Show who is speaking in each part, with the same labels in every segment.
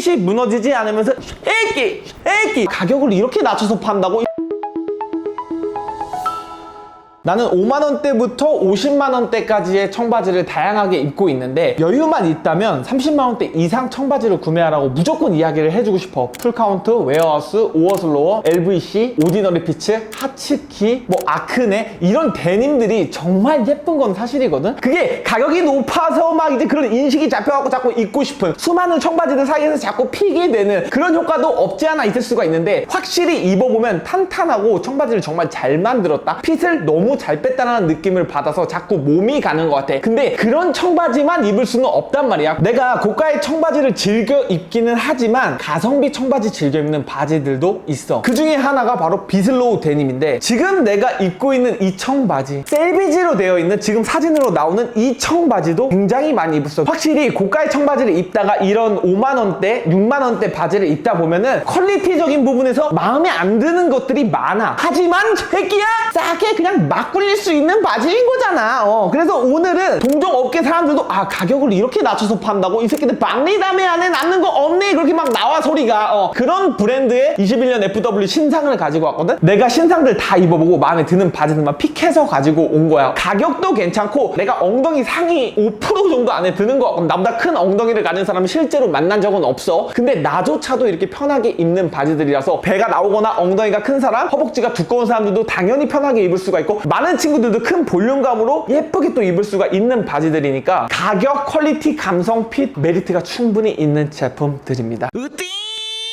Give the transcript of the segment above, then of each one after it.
Speaker 1: 핏이 무너지지 않으면서 쉐이키 쉐이키. 가격을 이렇게 낮춰서 판다고 나는 5만원대부터 50만원대까지의 청바지를 다양하게 입고 있는데 여유만 있다면 30만원대 이상 청바지를 구매하라고 무조건 이야기를 해주고 싶어. 풀카운트, 웨어하우스, 오어슬로어, LVC, 오디너리 피츠, 하츠키, 뭐 아크네 이런 데님들이 정말 예쁜 건 사실이거든. 그게 가격이 높아서 막 이제 그런 인식이 잡혀갖고 자꾸 입고 싶은 수많은 청바지들 사이에서 자꾸 피게 되는 그런 효과도 없지 않아 있을 수가 있는데 확실히 입어보면 탄탄하고 청바지를 정말 잘 만들었다. 핏을 너무 잘 뺐다는 느낌을 받아서 자꾸 몸이 가는 것 같아. 근데 그런 청바지만 입을 수는 없단 말이야. 내가 고가의 청바지를 즐겨 입기는 하지만 가성비 청바지 즐겨 입는 바지들도 있어. 그 중에 하나가 바로 비슬로우 데님인데 지금 내가 입고 있는 이 청바지 셀비지로 되어 있는 지금 사진으로 나오는 이 청바지도 굉장히 많이 입었어. 확실히 고가의 청바지를 입다가 이런 5만원대 6만원대 바지를 입다 보면은 퀄리티적인 부분에서 마음에 안 드는 것들이 많아. 하지만 새끼야! 싸게 그냥 막 굴릴 수 있는 바지인 거잖아. 어, 그래서 오늘은 동종 업계 사람들도 아 가격을 이렇게 낮춰서 판다고? 이 새끼들 박리담에 안에 남는 거 없네 그렇게 막 나와 소리가. 어, 그런 브랜드의 21년 FW 신상을 가지고 왔거든? 내가 신상들 다 입어보고 마음에 드는 바지들만 픽해서 가지고 온 거야. 가격도 괜찮고 내가 엉덩이 상위 5% 정도 안에 드는 거. 나보다 큰 엉덩이를 가진 사람은 실제로 만난 적은 없어. 근데 나조차도 이렇게 편하게 입는 바지들이라서 배가 나오거나 엉덩이가 큰 사람 허벅지가 두꺼운 사람들도 당연히 편하게 입을 수가 있고 많은 친구들도 큰 볼륨감으로 예쁘게 또 입을 수가 있는 바지들이니까 가격, 퀄리티, 감성, 핏, 메리트가 충분히 있는 제품들입니다.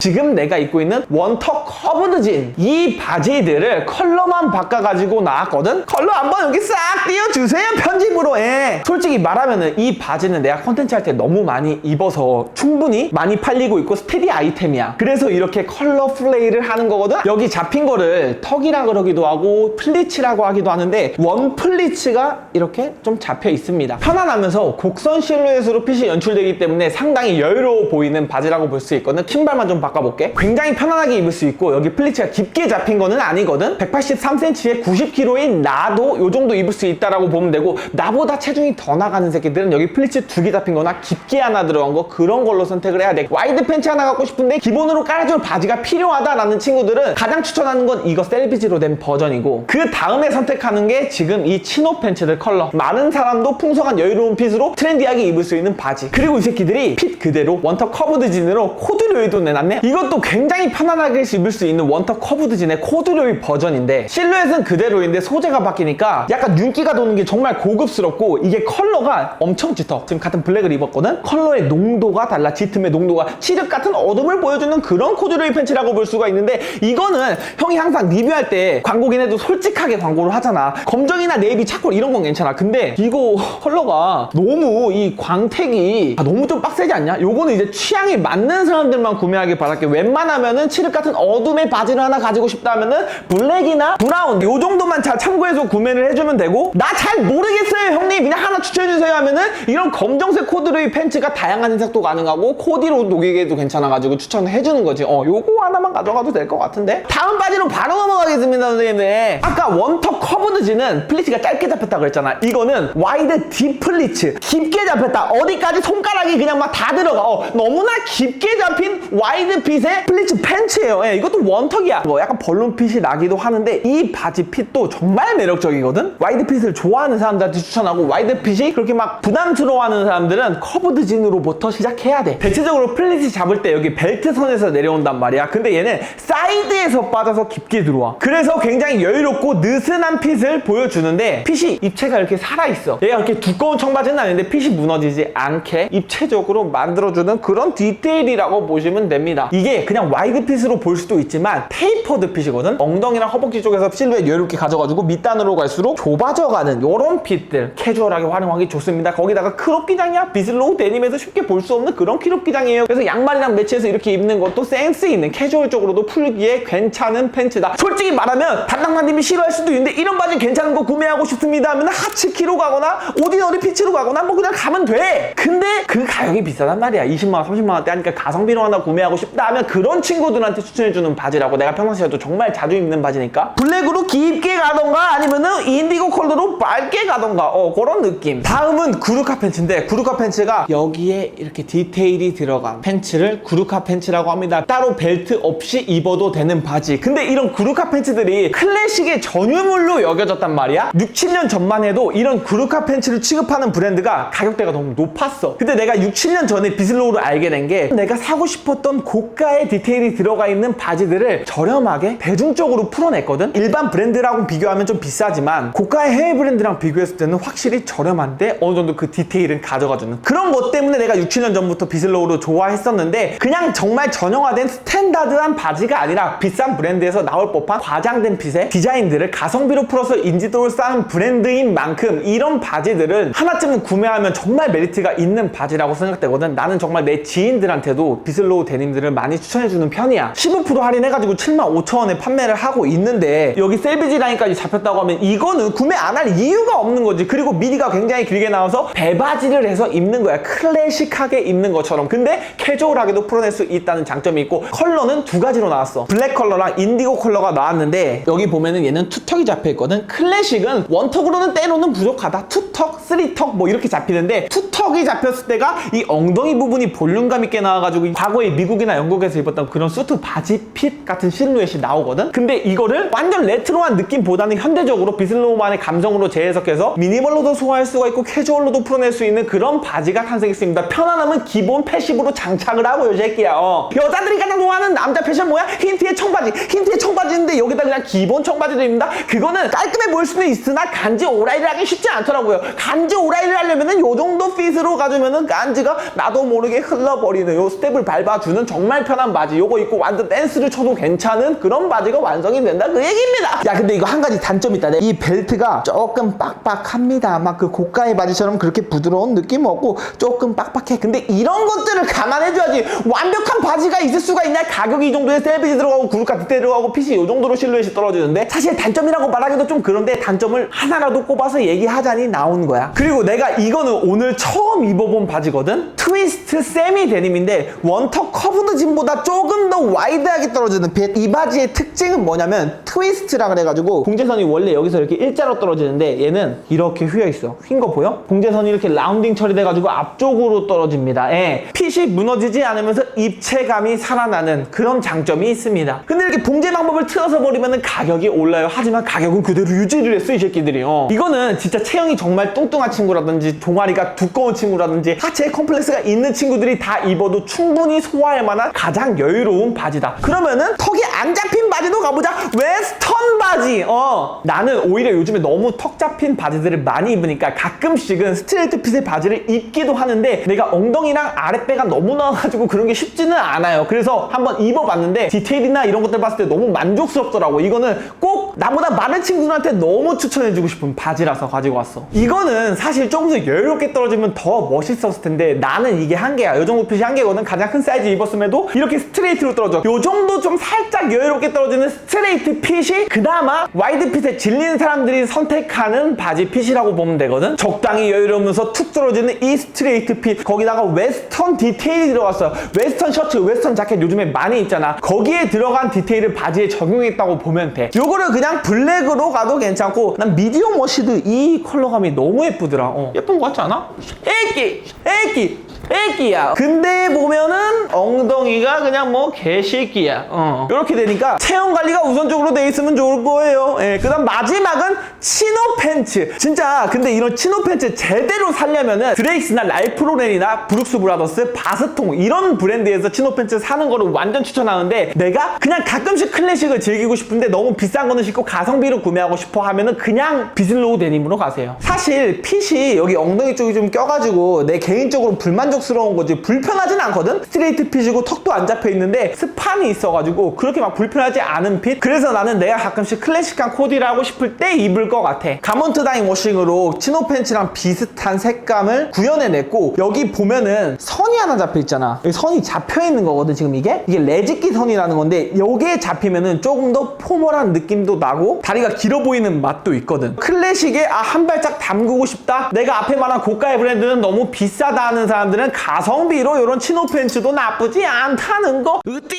Speaker 1: 지금 내가 입고 있는 원터 커브드 진 이 바지들을 컬러만 바꿔가지고 나왔거든. 컬러 한번 여기 싹 띄워주세요 편집으로. 예. 솔직히 말하면은 이 바지는 내가 컨텐츠 할 때 너무 많이 입어서 충분히 많이 팔리고 있고 스테디 아이템이야. 그래서 이렇게 컬러 플레이를 하는 거거든. 여기 잡힌 거를 턱이라 그러기도 하고 플리츠라고 하기도 하는데 원 플리츠가 이렇게 좀 잡혀 있습니다. 편안하면서 곡선 실루엣으로 핏이 연출되기 때문에 상당히 여유로워 보이는 바지라고 볼 수 있거든. 신발만 좀 바꿔 볼게. 굉장히 편안하게 입을 수 있고 여기 플리츠가 깊게 잡힌 거는 아니거든. 183cm에 90kg인 나도 요 정도 입을 수 있다라고 보면 되고 나보다 체중이 더 나가는 새끼들은 여기 플리츠 두 개 잡힌 거나 깊게 하나 들어간 거 그런 걸로 선택을 해야 돼. 와이드 팬츠 하나 갖고 싶은데 기본으로 깔아줄 바지가 필요하다라는 친구들은 가장 추천하는 건 이거 셀비지로 된 버전이고 그 다음에 선택하는 게 지금 이 치노 팬츠들 컬러. 많은 사람도 풍성한 여유로운 핏으로 트렌디하게 입을 수 있는 바지. 그리고 이 새끼들이 핏 그대로 원터 커브드 진으로 코드료이도 내놨네 이것도 굉장히 편안하게 입을 수 있는 원터 커브드 진의 코드료이 버전인데 실루엣은 그대로인데 소재가 바뀌니까 약간 윤기가 도는 게 정말 고급스럽고 이게 컬러가 엄청 짙어. 지금 같은 블랙을 입었거든 컬러의 농도가 달라. 짙음의 농도가. 칠흑 같은 어둠을 보여주는 그런 코드료이 팬츠라고 볼 수가 있는데 이거는 형이 항상 리뷰할 때 광고긴 해도 솔직하게 광고를 하잖아. 검정이나 네이비 차콜 이런 건 괜찮아. 근데 이거 컬러가 너무 이 광택이 아, 너무 좀 빡세지 않냐? 요거는 이제 취향에 맞는 사람들만 구매하길 바랄게 웬만하면은 칠흑 같은 어둠의 바지를 하나 가지고 싶다 하면은 블랙이나 브라운 요 정도만 잘 참고해서 구매를 해주면 되고 나 잘 모르겠어요 형님. 그냥 하나 추천해주세요 하면은 이런 검정색 코드로이 팬츠가 다양한 색도 가능하고 코디로 녹이게도 괜찮아가지고 추천해주는 거지. 어 요거 하나만 가져가도 될 것 같은데? 다음 바지로 바로 넘어가겠습니다 선생님들. 아까 원터 커브드지는 플리츠가 짧게 잡혔다고 했잖아. 이거는 와이드 딥 플리츠. 깊게 잡혔다. 어디까지 손가락이 그냥 막 다 들어가. 어, 너무나 깊게 잡힌 와이드 핏의 플리츠 팬츠예요. 예, 이것도 원턱이야. 뭐 약간 벌룬 핏이 나기도 하는데 이 바지 핏도 정말 매력적이거든? 와이드 핏을 좋아하는 사람들한테 추천하고 와이드 핏이 그렇게 막 부담스러워하는 사람들은 커브드 진으로부터 시작해야 돼. 대체적으로 플리츠 잡을 때 여기 벨트 선에서 내려온단 말이야. 근데 얘는 사이드 에서 빠져서 깊게 들어와. 그래서 굉장히 여유롭고 느슨한 핏을 보여주는데 핏이 입체가 이렇게 살아있어. 얘가 이렇게 두꺼운 청바지는 아닌데 핏이 무너지지 않게 입체적으로 만들어주는 그런 디테일이라고 보시면 됩니다. 이게 그냥 와이드 핏으로 볼 수도 있지만 테이퍼드 핏이거든? 엉덩이랑 허벅지 쪽에서 실루엣 여유롭게 가져가지고 밑단으로 갈수록 좁아져가는 이런 핏들 캐주얼하게 활용하기 좋습니다. 거기다가 크롭 기장이야? 비슬로우 데님에서 쉽게 볼 수 없는 그런 크롭 기장이에요. 그래서 양말이랑 매치해서 이렇게 입는 것도 센스 있는 캐주얼적으로도 풀기에 괜찮은 팬츠다. 솔직히 말하면 담당자님이 싫어할 수도 있는데 이런 바지 괜찮은 거 구매하고 싶습니다 하면 하츠키로 가거나 오디너리 피치로 가거나 뭐 그냥 가면 돼. 근데 그 가격이 비싸단 말이야. 20만 원 30만 원대 하니까 가성비로 하나 구매하고 싶다 하면 그런 친구들한테 추천해주는 바지라고 내가 평상시에도 정말 자주 입는 바지니까 블랙으로 깊게 가던가 아니면은 인디고 컬러로 밝게 가던가. 어 그런 느낌. 다음은 구루카 팬츠인데 구루카 팬츠가 여기에 이렇게 디테일이 들어간 팬츠를 구루카 팬츠라고 합니다. 따로 벨트 없이 입어도 되는 바지. 근데 이런 구루카 팬츠들이 클래식의 전유물로 여겨졌단 말이야. 6, 7년 전만 해도 이런 구루카 팬츠를 취급하는 브랜드가 가격대가 너무 높았어. 근데 내가 6, 7년 전에 비슬로우를 알게 된 게 내가 사고 싶었던 고가의 디테일이 들어가 있는 바지들을 저렴하게 대중적으로 풀어냈거든. 일반 브랜드라고 비교하면 좀 비싸지만 고가의 해외 브랜드랑 비교했을 때는 확실히 저렴한데 어느 정도 그 디테일은 가져가주는 그런 것 때문에 내가 6, 7년 전부터 비슬로우를 좋아했었는데 그냥 정말 전형화된 스탠다드한 바지가 아니라 비싼 브랜드에서 나올 법한 과장된 핏의 디자인들을 가성비로 풀어서 인지도를 쌓은 브랜드인 만큼 이런 바지들은 하나쯤은 구매하면 정말 메리트가 있는 바지라고 생각되거든. 나는 정말 내 지인들한테도 비슬로우 데님들을 많이 추천해주는 편이야. 15% 할인해가지고 75,000원에 판매를 하고 있는데 여기 셀비지 라인까지 잡혔다고 하면 이거는 구매 안 할 이유가 없는 거지. 그리고 미디가 굉장히 길게 나와서 배바지를 해서 입는 거야. 클래식하게 입는 것처럼. 근데 캐주얼하게도 풀어낼 수 있다는 장점이 있고 컬러는 두 가지로 나왔어. 블랙 컬러랑 인디고 컬러가 나왔는데 여기 보면은 얘는 투턱이 잡혀있거든. 클래식은 원턱으로는 때로는 부족하다. 투턱, 쓰리턱 뭐 이렇게 잡히는데 투턱이 잡혔을 때가 이 엉덩이 부분이 볼륨감 있게 나와가지고 과거에 미국이나 영국에서 입었던 그런 수트 바지 핏 같은 실루엣이 나오거든. 근데 이거를 완전 레트로한 느낌보다는 현대적으로 비슬로우만의 감성으로 재해석해서 미니멀로도 소화할 수가 있고 캐주얼로도 풀어낼 수 있는 그런 바지가 탄생했습니다. 편안함은 기본 패시브로 장착을 하고 요 새끼야. 어. 여자들이 가장 좋아하는 남자 패션 뭐야? 흰 티에 청 바지 흰 티에 청바지인데 여기다 그냥 기본 청바지도 입는다? 그거는 깔끔해 보일 수는 있으나 간지 오라이를 하기 쉽지 않더라고요 간지 오라이를 하려면은 요정 도 핏으로 가주면은 간지가 나도 모르게 흘러버리는 요 스텝을 밟아주는 정말 편한 바지. 요거 입고 완전 댄스를 쳐도 괜찮은 그런 바지가 완성이 된다. 그 얘기입니다. 야 근데 이거 한 가지 단점이 있다. 이 벨트가 조금 빡빡합니다. 막 그 고가의 바지처럼 그렇게 부드러운 느낌 없고 조금 빡빡해. 근데 이런 것들을 감안해줘야지 완벽한 바지가 있을 수가 있냐? 가격이 이 정도에 셀비지 들어가고 구루카 디테일 들어가고 핏이 이 정도로 실루엣이 떨어지는데 사실 단점이라고 말하기도 좀 그런데 단점을 하나라도 꼽아서 얘기하자니 나온 거야. 그리고 내가 이거는 오늘 처음 입어본 바지거든? 트위스트 세미 데님인데 원턱 커브드 진보다 조금 더 와이드하게 떨어지는 핏 이 바지의 특징은 뭐냐면 트위스트라 그래가지고 봉제선이 원래 여기서 이렇게 일자로 떨어지는데 얘는 이렇게 휘어 있어. 휜 거 보여? 봉제선이 이렇게 라운딩 처리돼가지고 앞쪽으로 떨어집니다. 예. 핏이 무너지지 않으면서 입체감이 살아나는 그런 장점이 있습니다. 근데 이렇게 봉제 방법을 틀어서 버리면 가격이 올라요. 하지만 가격은 그대로 유지를 했어 이 새끼들이요. 이거는 진짜 체형이 정말 뚱뚱한 친구라든지 종아리가 두꺼 운 친구라든지 하체에 컴플렉스가 있는 친구들이 다 입어도 충분히 소화할 만한 가장 여유로운 바지다. 그러면은 턱이 안 잡힌 바지도 가보자. 웨스턴 바지. 어. 나는 오히려 요즘에 너무 턱 잡힌 바지들을 많이 입으니까 가끔씩은 스트레이트 핏의 바지를 입기도 하는데 내가 엉덩이랑 아랫배가 너무 나와가지고 그런 게 쉽지는 않아요. 그래서 한번 입어봤는데 디테일이나 이런 것들 봤을 때 너무 만족스럽더라고. 이거는 꼭 나보다 많은 친구들한테 너무 추천해주고 싶은 바지라서 가지고 왔어. 이거는 사실 조금 더 여유롭게 떨어지면 더 멋있었을 텐데 나는 이게 한계야. 요 정도 핏이 한계거든. 가장 큰 사이즈 입었음에도 이렇게 스트레이트로 떨어져. 요 정도 좀 살짝 여유롭게 떨어지는 스트레이트 핏이 그나마 와이드 핏에 질리는 사람들이 선택하는 바지 핏이라고 보면 되거든. 적당히 여유로우면서 툭 떨어지는 이 스트레이트 핏. 거기다가 웨스턴 디테일이 들어갔어요. 웨스턴 셔츠 웨스턴 자켓 요즘에 많이 있잖아. 거기에 들어간 디테일을 바지에 적용했다고 보면 돼. 요거를 그냥 블랙으로 가도 괜찮고 난 미디엄 워시드 이 컬러감이 너무 예쁘더라. 어. 예쁜 거 같지 않아? 애기 애기 애기야. 근데 보면은 엉덩이가 그냥 뭐 개새끼야. 어. 이렇게 되니까 체형 관리가 우선적으로 돼 있으면 좋을 거예요. 예, 그 다음 마지막은 치노 팬츠. 진짜 근데 이런 치노 팬츠 제대로 살려면은 드레이스나 랄프로렌이나 브룩스 브라더스 바스통 이런 브랜드에서 치노 팬츠 사는 거를 완전 추천하는데 내가 그냥 가끔씩 클래식을 즐기고 싶은데 너무 비싼 거는 싫고 가성비로 구매하고 싶어 하면은 그냥 비슬로우 데님으로 가세요. 사실 핏이 여기 엉덩이 쪽이 좀 껴가지고 내 개인적으로 불만족 만족스러운 거지 불편하진 않거든? 스트레이트 핏이고 턱도 안 잡혀 있는데 스판이 있어가지고 그렇게 막 불편하지 않은 핏? 그래서 나는 내가 가끔씩 클래식한 코디를 하고 싶을 때 입을 것 같아. 가먼트 다잉 워싱으로 치노 팬츠랑 비슷한 색감을 구현해냈고 여기 보면은 선이 하나 잡혀 있잖아. 선이 잡혀 있는 거거든 지금 이게? 이게 레지기 선이라는 건데 여기에 잡히면은 조금 더 포멀한 느낌도 나고 다리가 길어 보이는 맛도 있거든. 클래식에 아 한 발짝 담그고 싶다? 내가 앞에 말한 고가의 브랜드는 너무 비싸다 하는 사람들은 가성비로 이런 치노 팬츠도 나쁘지 않다는 거. 으띠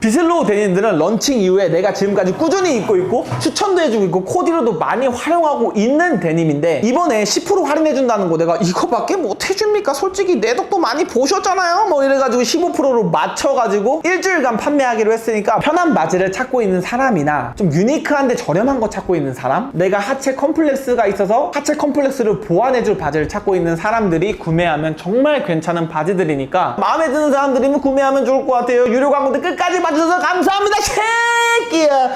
Speaker 1: 비슬로우 데님들은 런칭 이후에 내가 지금까지 꾸준히 입고 있고 추천도 해주고 있고 코디로도 많이 활용하고 있는 데님인데 이번에 10% 할인해준다는 거 내가 이거밖에 못 해줍니까? 솔직히 내 덕도 많이 보셨잖아요 뭐 이래가지고 15%로 맞춰가지고 일주일간 판매하기로 했으니까 편한 바지를 찾고 있는 사람이나 좀 유니크한데 저렴한 거 찾고 있는 사람 내가 하체 컴플렉스가 있어서 하체 컴플렉스를 보완해줄 바지를 찾고 있는 사람들이 구매하면 정말 괜찮은 바지들이니까 마음에 드는 사람들이면 구매하면 좋을 것 같아요 유료 광고들 끝까지 봐주셔서 감사합니다 새끼야